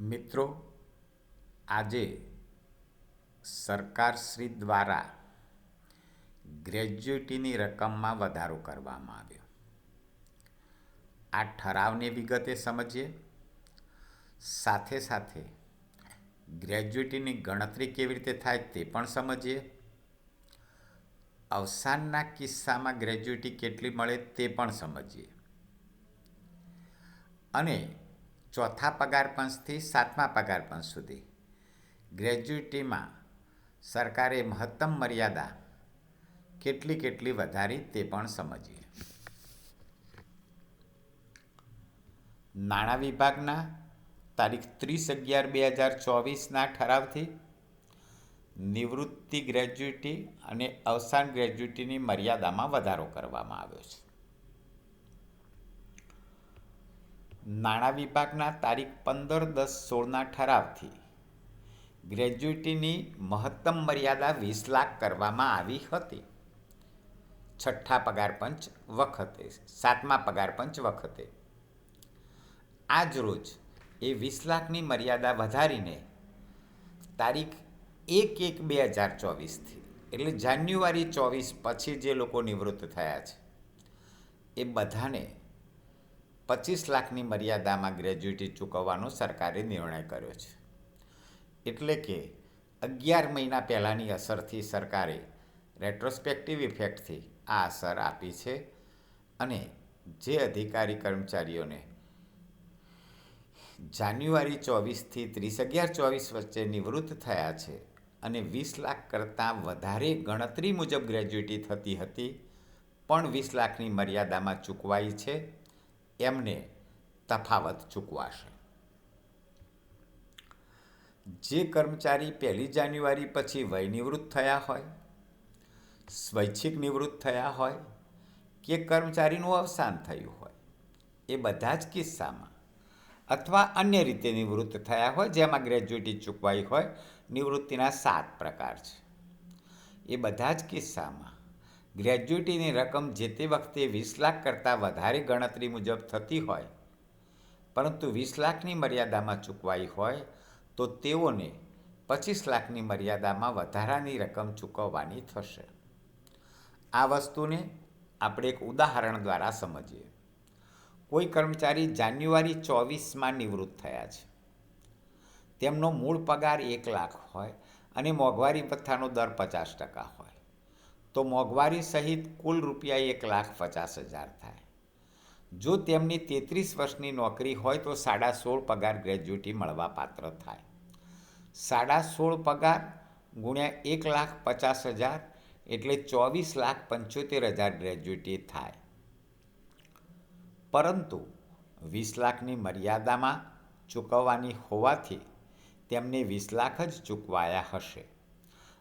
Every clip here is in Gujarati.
મિત્રો, આજે સરકારશ્રી દ્વારા ગ્રેજ્યુટીની રકમમાં વધારો કરવામાં આવ્યો. આ ઠરાવને વિગતે સમજીએ. સાથે સાથે ગ્રેજ્યુટીની ગણતરી કેવી રીતે થાય તે પણ સમજીએ. અવસાનના કિસ્સામાં ગ્રેજ્યુટી કેટલી મળે તે પણ સમજીએ. અને ચોથા પગાર પંચથી સાતમા પગાર પંચ સુધી. ગ્રેજ્યુટીમાં સરકારે મહત્તમ મર્યાદા કેટલી કેટલી વધારી તે પણ સમજીએ. નાણાં વિભાગના તારીખ ત્રીસ અગિયાર બે હજાર ચોવીસના ઠરાવથી નિવૃત્તિ ગ્રેજ્યુટી અને અવસાન ગ્રેજ્યુટીની મર્યાદામાં વધારો કરવામાં આવ્યો છે. નાણાં વિભાગના તારીખ પંદર દસ સોળના ઠરાવથી ગ્રેજ્યુટીની મહત્તમ મર્યાદા વીસ લાખ કરવામાં આવી હતી. છઠ્ઠા પગાર પંચ વખતે, સાતમા પગાર પંચ વખતે. આજ રોજ એ વીસ લાખની મર્યાદા વધારીને તારીખ એક એક બે હજાર ચોવીસથી, એટલે જાન્યુઆરી ચોવીસ પછી જે લોકો નિવૃત્ત થયા છે, એ બધાને પચીસ લાખની મર્યાદામાં ગ્રેજ્યુટી ચૂકવવાનો સરકારે નિર્ણય કર્યો છે. એટલે કે અગિયાર મહિના પહેલાંની અસરથી સરકારે રેટ્રોસ્પેક્ટિવ ઇફેક્ટથી આ અસર આપી છે અને જે અધિકારી કર્મચારીઓને જાન્યુઆરી ચોવીસથી ત્રીસ અગિયાર ચોવીસ વચ્ચે નિવૃત્ત થયા છે અને વીસ લાખ કરતાં વધારે ગણતરી મુજબ ગ્રેજ્યુટી થતી હતી, પણ વીસ લાખની મર્યાદામાં ચૂકવાઈ છે. એમને તફાવત ચૂકવાશે. જે કર્મચારી પહેલી જાન્યુઆરી પછી વય નિવૃત્ત થયા હોય, સ્વૈચ્છિક નિવૃત્ત થયા હોય કે કર્મચારીનું અવસાન થયું હોય, એ બધા જ કિસ્સામાં અથવા અન્ય રીતે નિવૃત્ત થયા હોય, જેમાં ગ્રેજ્યુટી ચૂકવાઈ હોય, નિવૃત્તિના સાત પ્રકાર છે. એ બધા જ કિસ્સામાં ગ્રેજ્યુટીની રકમ જે તે વખતે વીસ લાખ કરતાં વધારે ગણતરી મુજબ થતી હોય, પરંતુ વીસ લાખની મર્યાદામાં ચૂકવાઈ હોય, તો તેઓને પચીસ લાખની મર્યાદામાં વધારાની રકમ ચૂકવવાની થશે. આ વસ્તુને આપણે એક ઉદાહરણ દ્વારા સમજીએ. કોઈ કર્મચારી જાન્યુઆરી ચોવીસમાં નિવૃત્ત થયા છે. તેમનો મૂળ પગાર એક લાખ હોય અને મોંઘવારી ભથ્થાનો દર પચાસ ટકા હોય. તો મોંઘવારી સહિત કુલ રૂપિયા એક લાખ પચાસ હજાર થાય. જો તેમની તેત્રીસ વર્ષની નોકરી હોય તો સાડા સોળ પગાર ગ્રેજ્યુટી મળવા પાત્ર થાય. સાડા સોળ પગાર ગુણ્યા એક લાખ પચાસ હજાર એટલે ચોવીસ લાખ પંચોતેર હજાર ગ્રેજ્યુટી થાય. પરંતુ વીસ લાખની મર્યાદામાં ચૂકવવાની હોવાથી તેમને વીસ લાખ જ ચૂકવાયા હશે.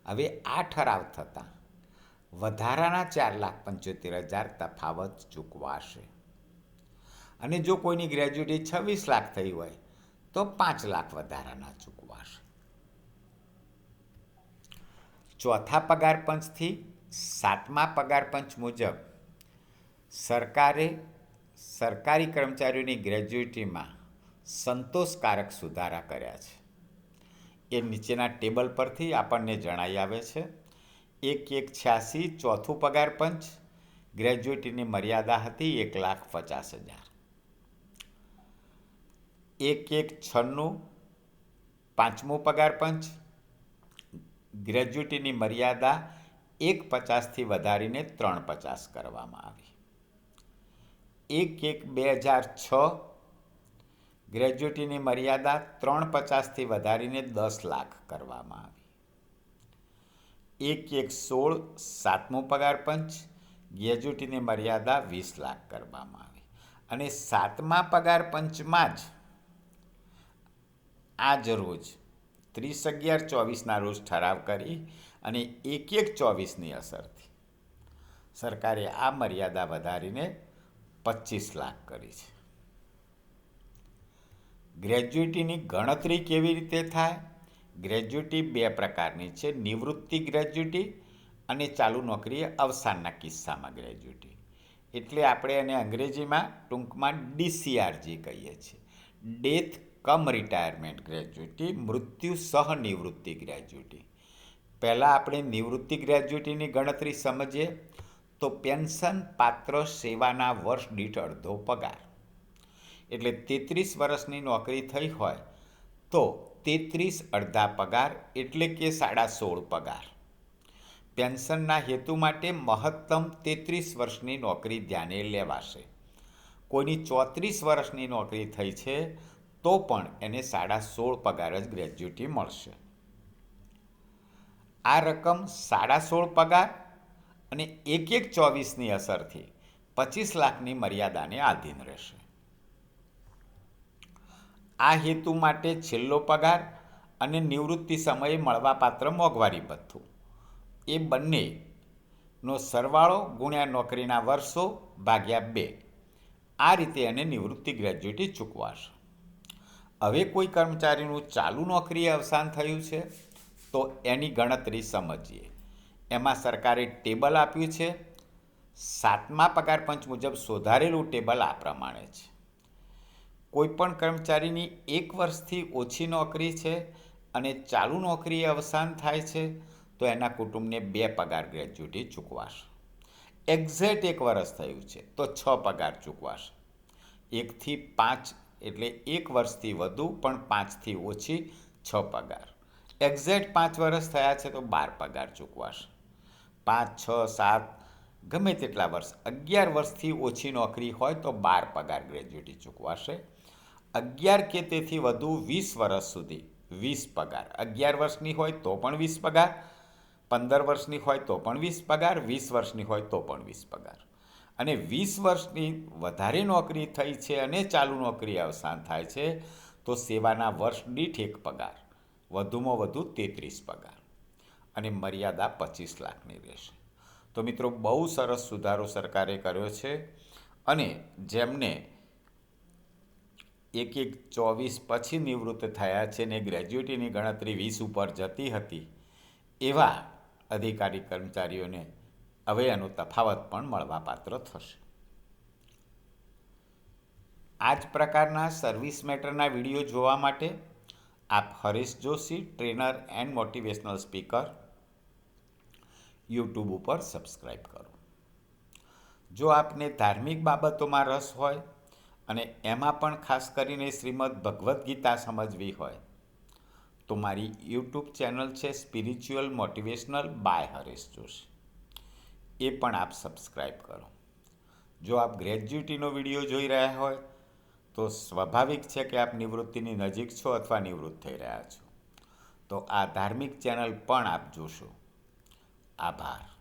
હવે આ ઠરાવ થતાં વધારાના ચાર લાખ પંચોતેર હજાર તફાવત ચૂકવાશે. અને જો કોઈની ગ્રેજ્યુટી છવ્વીસ લાખ થઈ હોય, તો પાંચ લાખ વધારાના ચૂકવાશે. ચોથા પગાર પંચથી સાતમા પગાર પંચ મુજબ, સરકારે સરકારી કર્મચારીઓની ગ્રેજ્યુટીમાં સંતોષકારક સુધારા કર્યા છે. એ નીચેના ટેબલ પરથી આપણને જણાઈ આવે છે. એક એક છ્યાસી, ચોથું પગાર પંચ. ગ્રેજ્યુટીની મર્યાદા હતી એક લાખ પચાસ હજાર. એક એક છન્નું, પાંચમું પગાર પંચ. ગ્રેજ્યુટીની મર્યાદા એક પચાસથી વધારીને ત્રણ પચાસ કરવામાં આવી. એક એક બે હજાર છ. ગ્રેજ્યુટીની મર્યાદા ત્રણ પચાસથી વધારીને દસ લાખ કરવામાં આવી. એક એક સોળ સાતમો પગાર પંચ ગ્રેજ્યુટીની મર્યાદા વીસ લાખ કરવામાં આવી. અને સાતમા પગાર પંચમાં જ આજ રોજ ત્રીસ અગિયાર ચોવીસના રોજ ઠરાવ કરી અને એક એક ચોવીસની અસરથી સરકારે આ મર્યાદા વધારીને પચીસ લાખ કરી છે. ગ્રેજ્યુટીની ગણતરી કેવી રીતે થાય? ગ્રેજ્યુટી બે પ્રકારની છે. નિવૃત્તિ ગ્રેજ્યુટી અને ચાલુ નોકરીએ અવસાનના કિસ્સામાં ગ્રેજ્યુટી એટલે આપણે એને અંગ્રેજીમાં ટૂંકમાં ડીસીઆરજી કહીએ છીએ. ડેથ કમ રિટાયરમેન્ટ ગ્રેજ્યુટી મૃત્યુ સહ નિવૃત્તિ ગ્રેજ્યુટી પહેલાં આપણે નિવૃત્તિ ગ્રેજ્યુટીની ગણતરી સમજીએ, તો પેન્શન પાત્ર સેવાના વર્ષ દીઠ અડધો પગાર. એટલે તેત્રીસ વર્ષની નોકરી થઈ હોય, તો તેત્રીસ અડધા પગાર એટલે કે સાડા સોળ પગાર. પેન્શનના હેતુ માટે મહત્તમ તેત્રીસ વર્ષની નોકરી ધ્યાને લેવાશે. કોઈની ચોત્રીસ વર્ષની નોકરી થઈ છે, તો પણ એને સાડા સોળ પગાર જ ગ્રેજ્યુટી મળશે. આ રકમ સાડા સોળ પગાર અને એક એક ચોવીસની અસરથી પચીસ લાખની મર્યાદાને આધીન રહેશે. આ હેતુ માટે છેલ્લો પગાર અને નિવૃત્તિ સમયે મળવાપાત્ર મોંઘવારી ભથ્થું. એ બંનેનો સરવાળો ગુણ્યા નોકરીના વર્ષો ભાગ્યા બે. આ રીતે એને નિવૃત્તિ ગ્રેજ્યુટી ચૂકવાશે. હવે કોઈ કર્મચારીનું ચાલુ નોકરીએ અવસાન થયું છે, તો એની ગણતરી સમજીએ. એમાં સરકારે ટેબલ આપ્યું છે. સાતમા પગાર પંચ મુજબ સુધારેલું ટેબલ આ પ્રમાણે છે. કોઈપણ કર્મચારીની એક વર્ષથી ઓછી નોકરી છે અને ચાલુ નોકરીએ અવસાન થાય છે, તો એના કુટુંબને બે પગાર ગ્રેજ્યુટી ચૂકવાશે. એક્ઝેક્ટ એક વર્ષ થયું છે, તો છ પગાર ચૂકવાશે. એકથી પાંચ એટલે એક વર્ષથી વધુ, પણ પાંચથી ઓછી છ પગાર. એક્ઝેક્ટ પાંચ વર્ષ થયા છે, તો બાર પગાર ચૂકવાશે. પાંચ, છ, સાત, ગમે તેટલા વર્ષ, અગિયાર વર્ષથી ઓછી નોકરી હોય, તો બાર પગાર ગ્રેજ્યુટી ચૂકવાશે. અગિયાર કે તેથી વધુ વીસ વર્ષ સુધી. વીસ પગાર. અગિયાર વર્ષની હોય તો પણ વીસ પગાર. પંદર વર્ષની હોય તો પણ વીસ પગાર. વીસ વર્ષની હોય તો પણ વીસ પગાર. અને વીસ વર્ષની વધારે નોકરી થઈ છે અને ચાલુ નોકરી અવસાન થાય છે, તો સેવાના વર્ષ દીઠ એક પગાર. વધુમાં વધુ તેત્રીસ પગાર. અને મર્યાદા પચીસ લાખની રહેશે. તો મિત્રો, બહુ સરસ સુધારો સરકારે કર્યો છે. અને જેમને એક એક ચોવીસ પછી નિવૃત્ત થયા છે ને ગ્રેજ્યુટીની ગણતરી વીસ ઉપર જતી હતી. એવા અધિકારી કર્મચારીઓને હવે એનો તફાવત પણ મળવાપાત્ર થશે. આ જ પ્રકારના સર્વિસ મેટરના વીડિયો જોવા માટે આપ Harish Joshi, trainer and motivational speaker, YouTube ઉપર સબસ્ક્રાઈબ કરો. જો આપને ધાર્મિક બાબતોમાં રસ હોય અને એમાં પણ ખાસ કરીને શ્રીમદ ભગવદ્ ગીતા સમજવી હોય, તો મારી યુટ્યુબ ચેનલ છે spiritual motivational by Haresh Joshi. એ પણ આપ સબસ્ક્રાઈબ કરો. જો આપ ગ્રેજ્યુટીનો વીડિયો જોઈ રહ્યા હોય, તો સ્વાભાવિક છે કે આપ નિવૃત્તિની નજીક છો અથવા નિવૃત્ત થઈ રહ્યા છો. તો આ ધાર્મિક ચેનલ પણ આપ જોશો. આભાર.